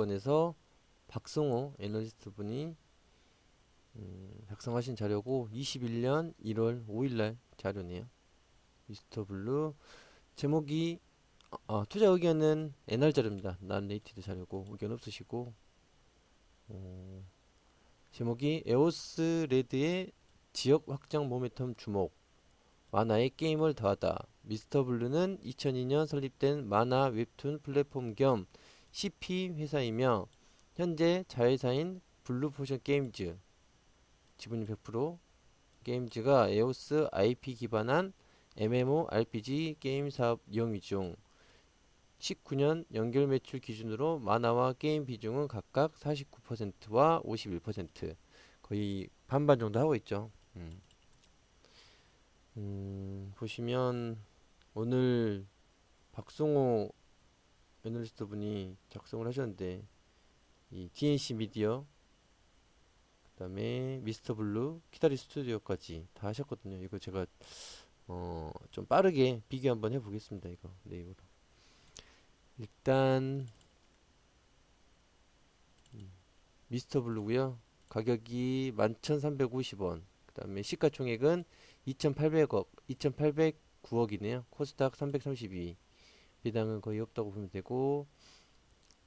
증권에서 박성호 애널리스트 분이 음, 작성하신 자료고 21년 1월 5일날 자료네요. 미스터 블루 제목이 아, 투자 의견은 NR 자료입니다. 난 레이티드 자료고 의견 없으시고 어, 제목이 에오스 레드의 지역 확장 모멘텀 주목 만화에 게임을 더하다 미스터 블루는 2002년 설립된 만화 웹툰 플랫폼 겸 CP 회사이며 현재 자회사인 블루포션 게임즈 지분율 100% 게임즈가 에오스 IP 기반한 MMORPG 게임 사업 영위 중 19년 연결 매출 기준으로 만화와 게임 비중은 각각 49%와 51% 거의 반반 정도 하고 있죠. 음. 음, 보시면 오늘 박성호 애널리스트 분이 작성을 하셨는데 이 DNC 미디어 그 다음에 미스터 블루 키다리 스튜디오까지 다 하셨거든요. 이거 제가 어, 좀 빠르게 비교 한번 해보겠습니다. 이거 네이버로. 일단 음, 미스터 블루고요. 가격이 11,350원. 그 다음에 시가총액은 2,800억, 2,809억이네요. 코스닥 332. 배당은 거의 없다고 보면 되고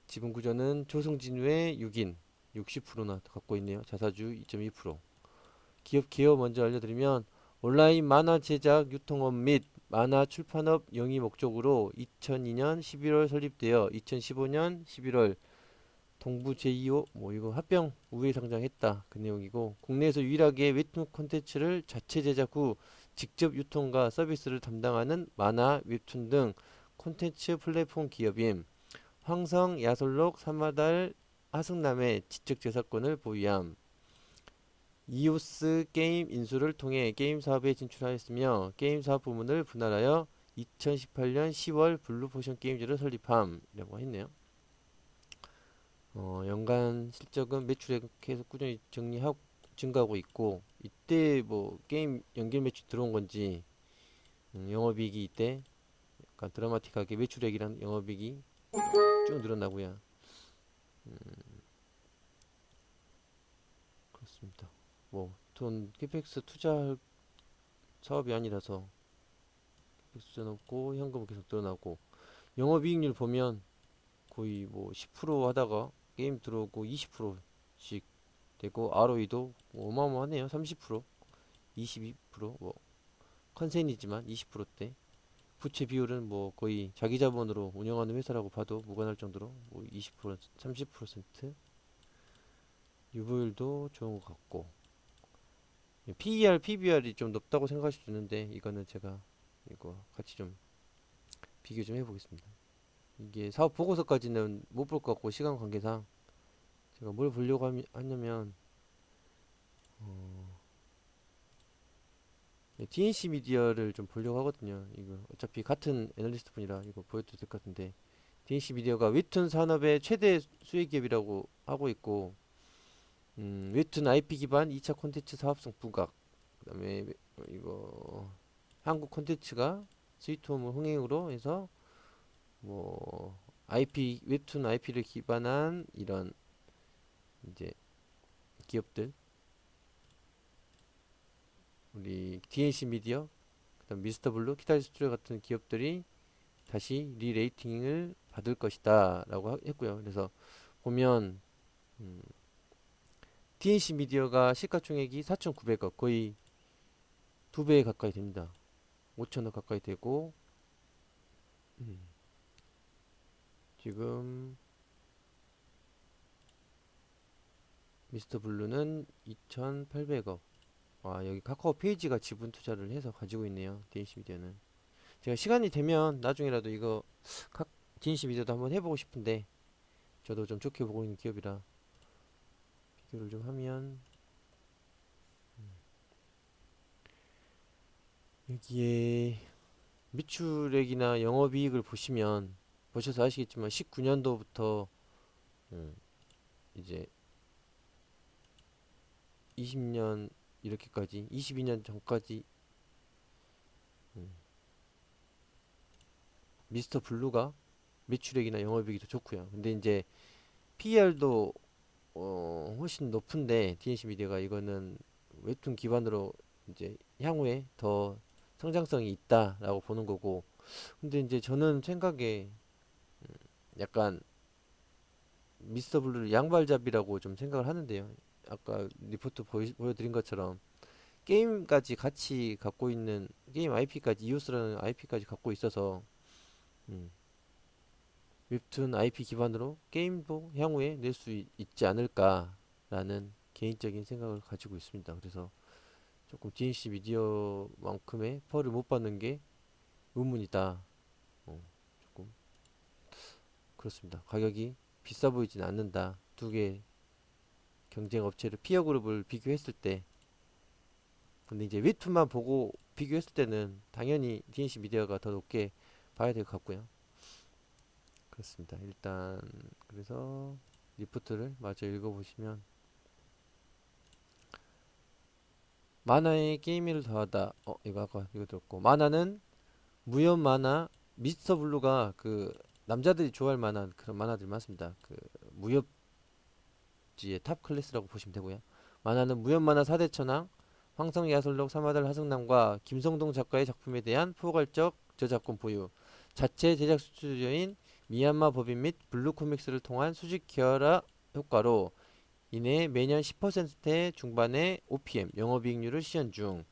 지분 구조는 조성진우의 6인 60%나 갖고 있네요. 자사주 2.2%. 기업 개요 먼저 알려드리면 온라인 만화 제작 유통업 및 만화 출판업 영위 목적으로 2002년 11월 설립되어 2015년 11월 동부 제2호 뭐 이거 합병 우회 상장했다 그 내용이고 국내에서 유일하게 웹툰 콘텐츠를 자체 제작 후 직접 유통과 서비스를 담당하는 만화 웹툰 등 콘텐츠 플랫폼 기업임 황성 야솔록 사마달 하승남의 지적 재산권을 보유함 이오스 게임 인수를 통해 게임 사업에 진출하였으며 게임 사업 부문을 분할하여 2018년 10월 블루포션 게임즈를 설립함이라고 했네요. 어, 연간 실적은 매출액 계속 꾸준히 정리하고 증가하고 있고 이때 뭐 게임 연결 매출 들어온 건지 음, 영업이익이 이때 약간 드라마틱하게 매출액이랑 영업이익이 쭉 늘어나고요. 음, 그렇습니다. 뭐 돈 캐펙스 투자할 사업이 아니라서 캐펙스 없고 현금은 계속 늘어나고 영업이익률 보면 거의 뭐 10% 하다가 게임 들어오고 20%씩 되고 ROE도 뭐 어마어마하네요 30% 22%뭐 컨센이지만 20%대 부채 비율은 뭐 거의 자기 자본으로 운영하는 회사라고 봐도 무관할 정도로 뭐 20% 30% 유보율도 좋은 것 같고 PER, PBR이 좀 높다고 생각하실 수 있는데 이거는 제가 이거 같이 좀 비교 좀 해보겠습니다. 이게 사업 보고서까지는 못 볼 것 같고 시간 관계상 제가 뭘 보려고 하냐면 어, DNC 미디어를 좀 보려고 하거든요. 이거 어차피 같은 애널리스트 분이라 이거 보여도 될것 같은데 DNC 미디어가 웹툰 산업의 최대 수혜 기업이라고 하고 있고 음, 웹툰 IP 기반 2차 콘텐츠 사업성 부각 그다음에 이거 한국 콘텐츠가 스위트홈을 흥행으로 해서 뭐 IP 웹툰 IP를 기반한 이런 이제 기업들 우리 DNC 미디어 그다음 미스터 블루 키타리 스튜디오 같은 기업들이 다시 리레이팅을 받을 것이다라고 하- 했고요. 그래서 보면 음, DNC 미디어가 시가총액이 4,900억 거의 두 배 가까이 됩니다. 5천억 가까이 되고 음, 지금 미스터 블루는 2,800억. 와 여기 카카오 페이지가 지분 투자를 해서 가지고 있네요. DNC 미디어는. 제가 시간이 되면 나중에라도 이거 카, DNC 미디어도 한번 해보고 싶은데 저도 좀 좋게 보고 있는 기업이라 비교를 좀 하면 음. 여기에 매출액이나 영업이익을 보시면 보셔서 아시겠지만 19년도부터 음, 이제 20년 이렇게까지 22년 전까지 음, 미스터 블루가 매출액이나 영업이익이 더 좋고요. 근데 이제 PER도 어, 훨씬 높은데 DNC 미디어가 이거는 웹툰 기반으로 이제 향후에 더 성장성이 있다라고 보는 거고 근데 이제 저는 생각에 음, 약간 미스터 블루를 양발잡이라고 좀 생각을 하는데요. 아까 리포트 보이, 보여드린 것처럼 게임까지 같이 갖고 있는 게임 IP까지 이오스라는 IP까지 갖고 있어서 음, 웹툰 IP 기반으로 게임도 향후에 낼 수 있지 않을까라는 개인적인 생각을 가지고 있습니다. 그래서 조금 DNC 미디어만큼의 펄을 못 받는 게 의문이다. 어, 조금 그렇습니다. 가격이 비싸 보이진 않는다. 두 개 경쟁 업체를 피어 그룹을 비교했을 때 근데 이제 웹툰만 보고 비교했을 때는 당연히 DNC 미디어가 더 높게 봐야 될 것 같고요. 그렇습니다. 일단 그래서 리포트를 마저 읽어보시면 만화에 게임을 더하다. 어 이거 아까 이거 들었고 만화는 무협 만화 미스터 블루가 그 남자들이 좋아할 만한 그런 만화들 많습니다. 그 무협 지의 탑 클래스라고 보시면 되고요. 만화는 무협 만화 4대 천왕 황성 야설록 사마달 하승남과 김성동 작가의 작품에 대한 포괄적 저작권 보유 자체 제작 스튜디오인 미얀마 법인 및 블루코믹스를 통한 수직 기여라 효과로 이내 매년 10%의 중반의 OPM 영업이익률을 시현 중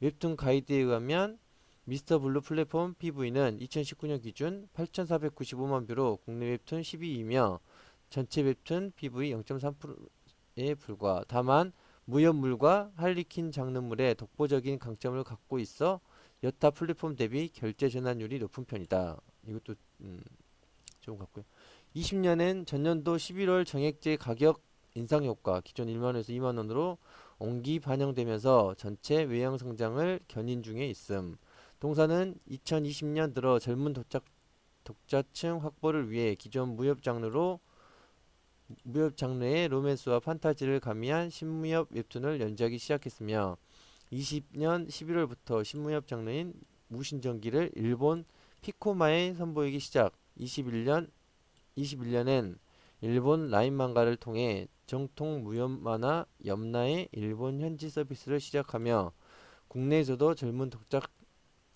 웹툰 가이드에 의하면 미스터 블루 플랫폼 PV는 2019년 기준 8,495만 뷰로 국내 웹툰 12위이며 전체 웹툰 PV 0.3%에 불과. 다만 무협물과 할리퀸 장르물의 독보적인 강점을 갖고 있어 여타 플랫폼 대비 결제 전환율이 높은 편이다. 이것도 음, 좋은 것 같고요. 20년엔 전년도 11월 정액제 가격 인상 효과 기존 1만원에서 2만원으로 옹기 반영되면서 전체 외형 성장을 견인 중에 있음. 동사는 2020년 들어 젊은 독자, 독자층 확보를 위해 기존 무협 장르로 무협 장르의 로맨스와 판타지를 가미한 신무협 웹툰을 연재하기 시작했으며 20년 11월부터 신무협 장르인 무신전기를 일본 피코마에 선보이기 시작 21년 21년엔 일본 라인漫画를 통해 정통 무협 만화 염라의 일본 현지 서비스를 시작하며 국내에서도 젊은 독자,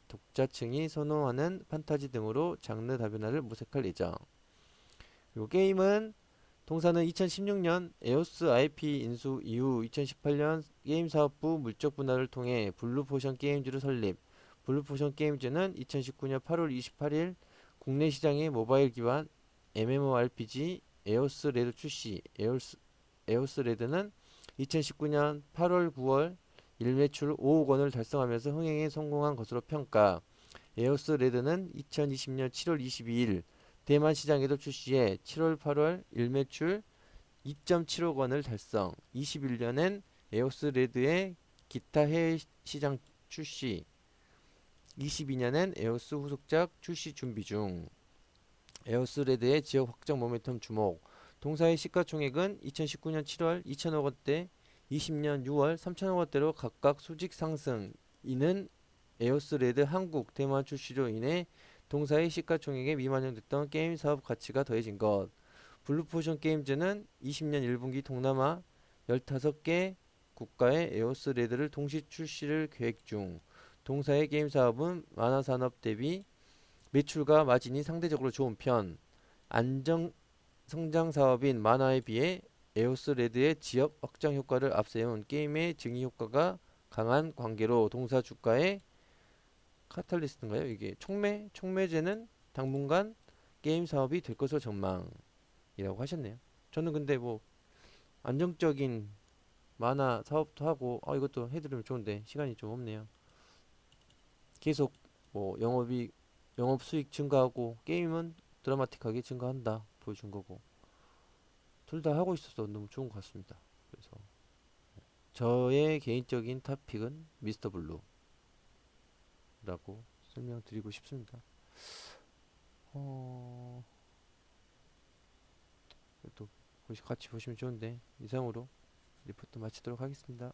독자층이 선호하는 판타지 등으로 장르 다변화를 모색할 예정. 그리고 게임은 동사는 2016년 에오스 IP 인수 이후 2018년 게임 사업부 물적 분할을 통해 블루포션 게임즈를 설립. 블루포션 게임즈는 2019년 8월 28일 국내 시장의 모바일 기반 MMORPG 에오스 레드 출시. 에오스, 에오스 레드는 2019년 8월 9월 일매출 5억 원을 달성하면서 흥행에 성공한 것으로 평가. 에오스 레드는 2020년 7월 22일 대만 시장에도 출시해 7월 8월 일매출 2.7억 원을 달성. 21년엔 에오스 레드의 기타 해외 시장 출시. 22년엔 에오스 후속작 출시 준비 중. 에오스 레드의 지역 확장 모멘텀 주목. 동사의 시가총액은 2019년 7월 2천억 원대, 20년 6월 3천억 원대로 각각 수직 상승. 이는 에오스 레드 한국 대만 출시로 인해 동사의 시가총액에 미반영됐던 게임 사업 가치가 더해진 것. 블루포션 게임즈는 20년 1분기 동남아 15개 국가의 에오스 레드를 동시 출시를 계획 중. 동사의 게임 사업은 만화 산업 대비 매출과 마진이 상대적으로 좋은 편. 안정 성장 사업인 만화에 비해 에오스 레드의 지역 확장 효과를 앞세운 게임의 증위 효과가 강한 관계로 동사 주가의 카탈리스트인가요? 이게 촉매 촉매제는 당분간 게임 사업이 될 것으로 전망이라고 하셨네요. 저는 근데 뭐 안정적인 만화 사업도 하고 아 이것도 해드리면 좋은데 시간이 좀 없네요. 계속 뭐 영업이 영업 수익 증가하고 게임은 드라마틱하게 증가한다 보여준 거고 둘 다 하고 있어서 너무 좋은 것 같습니다. 그래서 저의 개인적인 탑픽은 미스터 블루. 라고 설명드리고 싶습니다. 어... 또 같이 보시면 좋은데 이상으로 리포트 마치도록 하겠습니다.